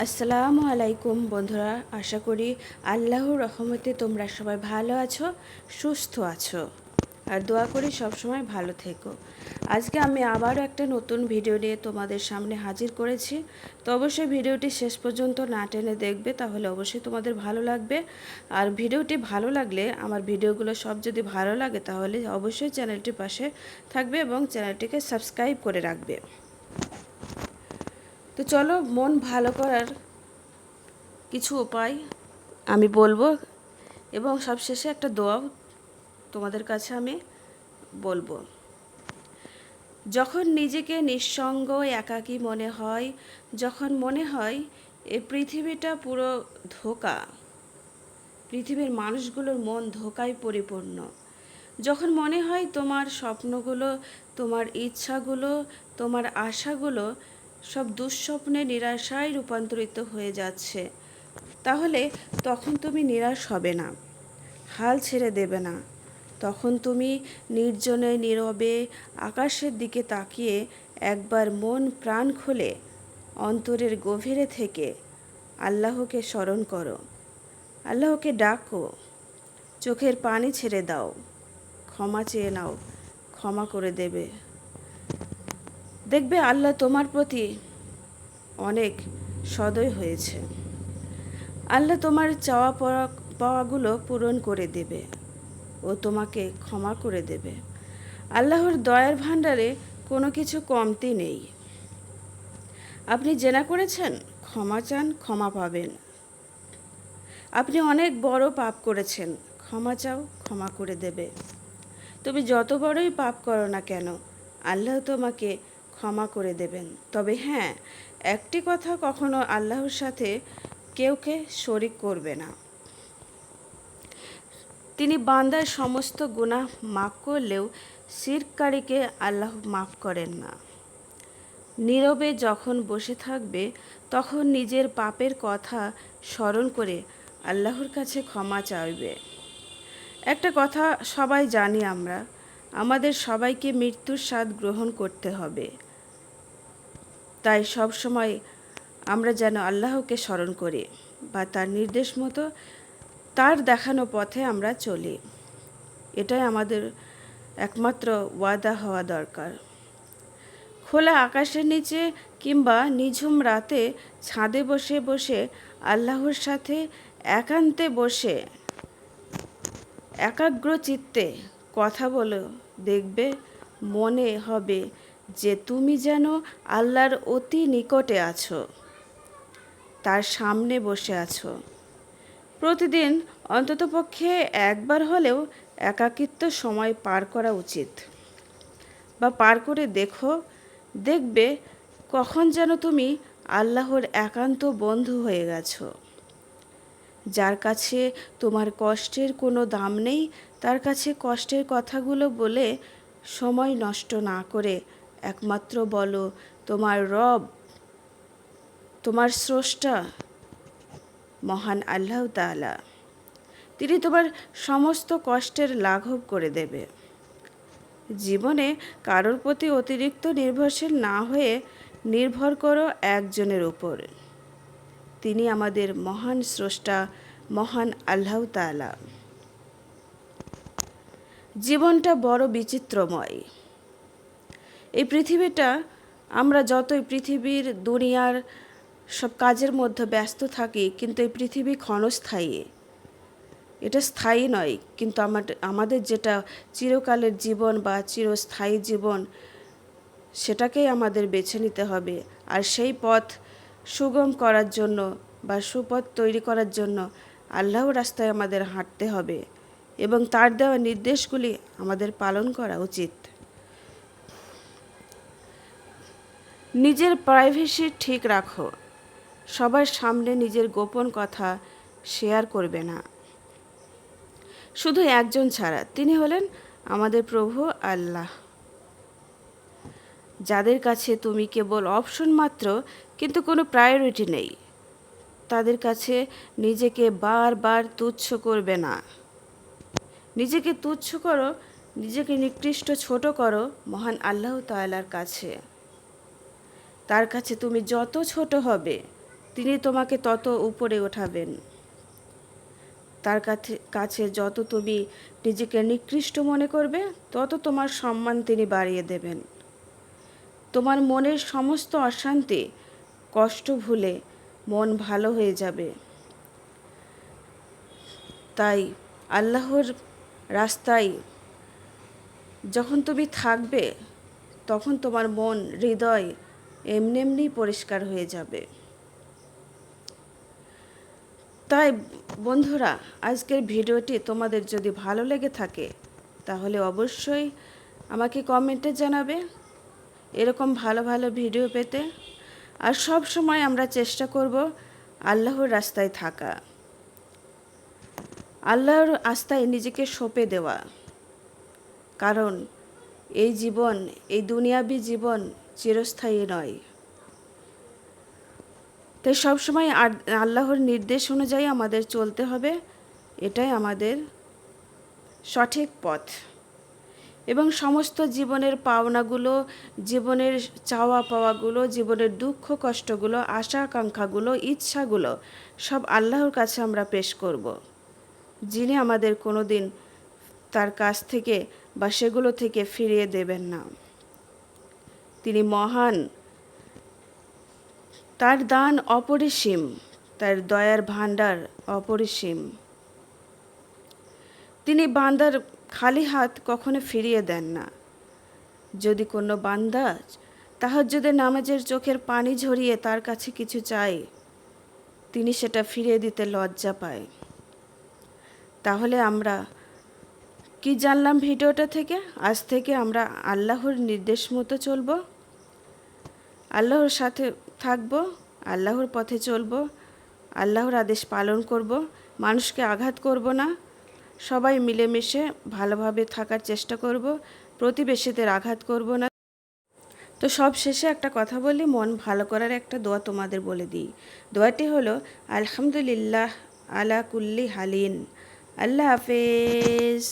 আসসালামু আলাইকুম বন্ধুরা, আশা করি আল্লাহর রহমতে তোমরা সবাই ভালো আছো, সুস্থ আছো। আর দোয়া করি সবসময় ভালো থেকো। আজকে আমি আবারও একটা নতুন ভিডিও নিয়ে তোমাদের সামনে হাজির করেছি। তো অবশ্যই ভিডিওটি শেষ পর্যন্ত না টেনে দেখবে, তাহলে অবশ্যই তোমাদের ভালো লাগবে। আর ভিডিওটি ভালো লাগলে, আমার ভিডিওগুলো সব যদি ভালো লাগে, তাহলে অবশ্যই চ্যানেলটির পাশে থাকবে এবং চ্যানেলটিকে সাবস্ক্রাইব করে রাখবে। তো চলো, মন ভালো করার কিছু উপায় আমি বলব এবং সবশেষে একটা দোয়াও তোমাদের কাছে আমি বলব। যখন নিজেকে নিঃসঙ্গ একাকী মনে হয়, যখন মনে হয় এ পৃথিবীটা পুরো ধোকা, পৃথিবীর মানুষগুলোর মন ধোকায় পরিপূর্ণ। যখন মনে হয় তোমার স্বপ্নগুলো, তোমার ইচ্ছাগুলো, তোমার আশাগুলো সব দুঃস্বপ্নে নিরাশায় রূপান্তরিত হয়ে যাচ্ছে। তাহলে তখন তুমি নিরাশ হবে না। হাল ছেড়ে দেবে না। তখন তুমি নির্জনে, নীরবে, আকাশের দিকে তাকিয়ে একবার মন প্রাণ খুলে অন্তরের গভীরে থেকে আল্লাহকে স্মরণ করো। আল্লাহকে ডাকো। চোখের পানি ছেড়ে দাও। ক্ষমা চেয়ে নাও। ক্ষমা করে দেবে। দেখবে আল্লাহ তোমার প্রতি অনেক সদয় হয়েছে। আল্লাহ তোমার চাওয়া পাওয়া পাওয়াগুলো পূরণ করে দেবে ও তোমাকে ক্ষমা করে দেবে। আল্লাহর দয়ার ভাণ্ডারে কোনো কিছু কমতি নেই। আপনি জেনা করেছেন, ক্ষমা চান, ক্ষমা পাবেন। আপনি অনেক বড় পাপ করেছেন, ক্ষমা চাও, ক্ষমা করে দেবে। তুমি যত বড়ই পাপ করো না কেন, আল্লাহ তোমাকে ক্ষমা করে দেবেন। তবে হ্যাঁ একটি কথা কখনো আল্লাহর সাথে কেউকে শরিক করবে না। তিনি বান্দার সমস্ত গুনাহ মাফ করলেও শিরকারীকে আল্লাহ মাফ করেন না। নীরবে যখন বসে থাকবে, তখন নিজের পাপের কথা স্মরণ করে আল্লাহর কাছে ক্ষমা চাইবে। একটা কথা সবাই জানি আমরা আমাদের সবাইকে মৃত্যুর স্বাদ গ্রহণ করতে হবে। তাই সব সময় আমরা যেন আল্লাহকে স্মরণ করি বা তার নির্দেশ মতো তার দেখানো পথে আমরা চলি। এটাই আমাদের একমাত্র ওয়াদা হওয়া দরকার। খোলা আকাশের নিচে কিংবা নিঝুম রাতে ছাদে বসে বসে আল্লাহর সাথে একান্তে বসে একাগ্র চিত্তে কথা বলো দেখবে, মনে হবে যে তুমি যেন আল্লাহর অতি নিকটে আছো, তার সামনে বসে আছো। প্রতিদিন অন্ততপক্ষে একবার হলেও একাকিত্ব সময় পার করা উচিত। বা পার করে দেখো, দেখবে কখন যেন তুমি আল্লাহর একান্ত বন্ধু হয়ে গেছো। যার কাছে তোমার কষ্টের কোনো দাম নেই তার কাছে কষ্টের কথাগুলো বলে সময় নষ্ট না করে, একমাত্র বলো, তোমার রব, তোমার স্রষ্টা, মহান আল্লাহ তালা তিনি তোমার সমস্ত কষ্টের লাঘব করে দেবে। জীবনে কারোর প্রতি অতিরিক্ত নির্ভরশীল না হয়ে নির্ভর করো একজনের উপর। তিনি আমাদের মহান স্রষ্টা, মহান আল্লাহ তালা জীবনটা বড় বিচিত্রময়। এই পৃথিবীটা আমরা যতই পৃথিবীর, দুনিয়ার সব কাজের মধ্যে ব্যস্ত থাকি, কিন্তু এই পৃথিবী ক্ষণস্থায়ী। এটা স্থায়ী নয়, কিন্তু আমার, আমাদের যেটা চিরকালের জীবন বা চিরস্থায়ী জীবন, সেটাকেই আমাদের বেছে নিতে হবে। আর সেই পথ সুগম করার জন্য বা সুপথ তৈরি করার জন্য আল্লাহ রাস্তায় আমাদের হাঁটতে হবে। এবং তার দেওয়া নির্দেশগুলি আমাদের পালন করা উচিত। নিজের প্রাইভেসি ঠিক রাখো। সবার সামনে নিজের গোপন কথা শেয়ার করবে না। শুধু একজন ছাড়া, তিনি হলেন আমাদের প্রভু আল্লাহ। যাদের কাছে তুমি কেবল অপশন মাত্র, কিন্তু কোনো প্রায়োরিটি নেই, তাদের কাছে নিজেকে বারবার তুচ্ছ করবে না। নিজেকে তুচ্ছ করো, নিজেকে নিকৃষ্ট ছোট করো মহান আল্লাহ তালার কাছে। তার কাছে তুমি যত ছোট হবে, তিনি তোমাকে তত উপরে ওঠাবেন। তার কাছে যত তুমি নিজেকে নিকৃষ্ট মনে করবে, তত তোমার সম্মান তিনি বাড়িয়ে দেবেন। তোমার মনের সমস্ত অশান্তি, কষ্ট ভুলে মন ভালো হয়ে যাবে। তাই আল্লাহর রাস্তায় যখন তুমি থাকবে, তখন তোমার মন, হৃদয় এমনি এমনি পরিষ্কার হয়ে যাবে। তাই বন্ধুরা, আজকের ভিডিওটি তোমাদের যদি ভালো লেগে থাকে, তাহলে অবশ্যই আমাকে কমেন্টে জানাবে এরকম ভালো ভালো ভিডিও পেতে। আর সব সময় আমরা চেষ্টা করব আল্লাহর রাস্তায় থাকা। আল্লাহর আস্থায় নিজেকে সঁপে দেওয়া। কারণ এই জীবন, এই দুনিয়াবি জীবন চিরস্থায়ী নয়। তাই সবসময় আল্লাহর নির্দেশ অনুযায়ী আমাদের চলতে হবে। এটাই আমাদের সঠিক পথ। এবং সমস্ত জীবনের পাওনাগুলো, জীবনের চাওয়া পাওয়াগুলো, জীবনের দুঃখ কষ্টগুলো আশা আকাঙ্ক্ষাগুলো ইচ্ছাগুলো সব আল্লাহর কাছে আমরা পেশ করব। যিনি আমাদের কোনো দিন তার কাছ থেকে বা সেগুলো থেকে ফিরিয়ে দেবেন না। তিনি মহান। তার দান অপরিসীম, তার দয়ার ভাণ্ডার অপরিসীম। তিনি বান্দার খালি হাত কখনো ফিরিয়ে দেন না। যদি কোনো বান্দা তাহার যদি নামাজের চোখের পানি ঝরিয়ে তার কাছে কিছু চায়, তিনি সেটা ফিরিয়ে দিতে লজ্জা পায়। তাহলে আমরা কি জানলাম ভিডিওটা থেকে? আজ থেকে আমরা আল্লাহর নির্দেশ মতো চলব। আল্লাহর সাথে থাকব, আল্লাহর পথে চলব, আল্লাহর আদেশ পালন করব, মানুষকে আঘাত করব না। সবাই মিলেমিশে ভালোভাবে থাকার চেষ্টা করব, প্রতিবেশীদের আঘাত করব না। তো সব শেষে একটা কথা বলি, মন ভালো করার একটা দোয়া তোমাদের বলে দিই। দোয়াটি হলো, আলহামদুলিল্লাহ আলা কুল্লি হালিন। আল্লাহ হাফেজ।